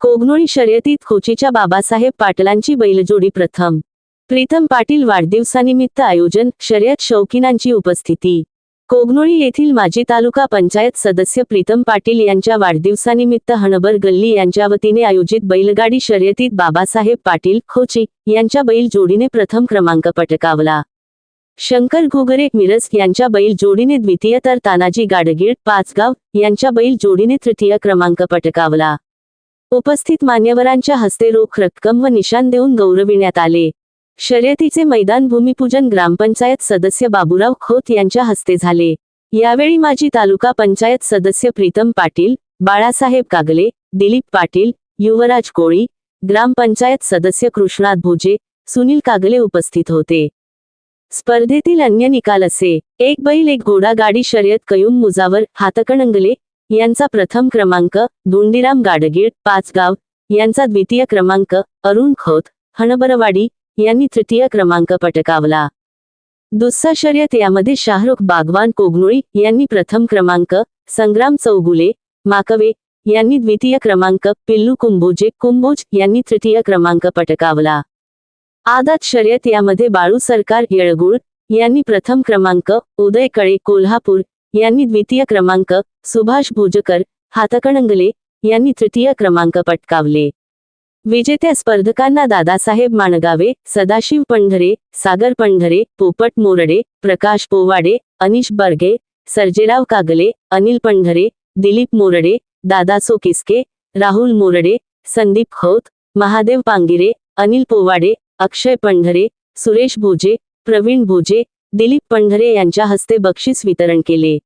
कोगनोळी शर्यतीत खोचीच्या बाबासाहेब पाटलांची बैलजोडी प्रथम. प्रीतम पाटील वाढदिवसानिमित्त आयोजन शर्यत शौकीनांची उपस्थिती. कोगनोळी येथील माजी तालुका पंचायत सदस्य प्रीतम पाटील यांच्या वाढदिवसानिमित्त हणबर गल्ली यांच्या वतीने आयोजित बैलगाडी शर्यतीत बाबासाहेब पाटील खोची यांच्या बैल जोडीने प्रथम क्रमांक पटकावला. शंकर घुगरे मिरज यांच्या बैल जोडीने द्वितीय तर तानाजी गाडगीळ पाचगाव यांच्या बैल जोडीने तृतीय क्रमांक पटकावला. उपस्थित मान्यवरांच्या हस्ते रोख रक्कम व निशान देऊन गौरविण्यात आले. शर्यतीचे मैदान भूमिपूजन ग्रामपंचायत सदस्य बाबूराव खोत यांच्या हस्ते झाले. यावेळी माजी तालुका पंचायत सदस्य प्रीतम पाटील बाळासाहेब कागले दिलीप पाटील युवराज कोळी ग्रामपंचायत सदस्य कृष्णात भोजे सुनील कागले उपस्थित होते. स्पर्धेतील अन्य निकाल असे. एक बैल एक घोडा गाडी शर्यत कयूम मुजावर हातकणंगले यांचा प्रथम क्रमांक धुंडीराम गाडगीळ पाचगाव यांचा द्वितीय क्रमांक अरुण खोत हणबरवाडी यांनी तृतीय क्रमांक पटकावला. दुस्सा शर्यत यामध्ये शाहरुख बागवान कोगनुळी यांनी प्रथम क्रमांक संग्राम चौगुले माकवे यांनी द्वितीय क्रमांक पिल्लू कुंभोजे कुंभोज यांनी तृतीय क्रमांक पटकावला. आदात शर्यत यामध्ये बाळू सरकार येळगुळ यांनी प्रथम क्रमांक उदय कळे कोल्हापूर यांनी द्वितीय क्रमांक सुभाष भोजकर हातकणंगले यांनी तृतीय क्रमांक पटकावले. विजेत्या स्पर्धकांना दादासाहेब माणगावे सदाशिव पंढरे सागर पंढरे पोपट मोरडे प्रकाश पोवाडे अनिश बर्गे सर्जेराव कागले अनिल पंढरे दिलीप मोरडे दादा किसके राहुल मोरडे संदीप खोत महादेव पांगिरे अनिल पोवाडे अक्षय पंढरे सुरेश भोजे प्रवीण भोजे दिलीप पंढरे यांच्या हस्ते बक्षीस वितरण केले.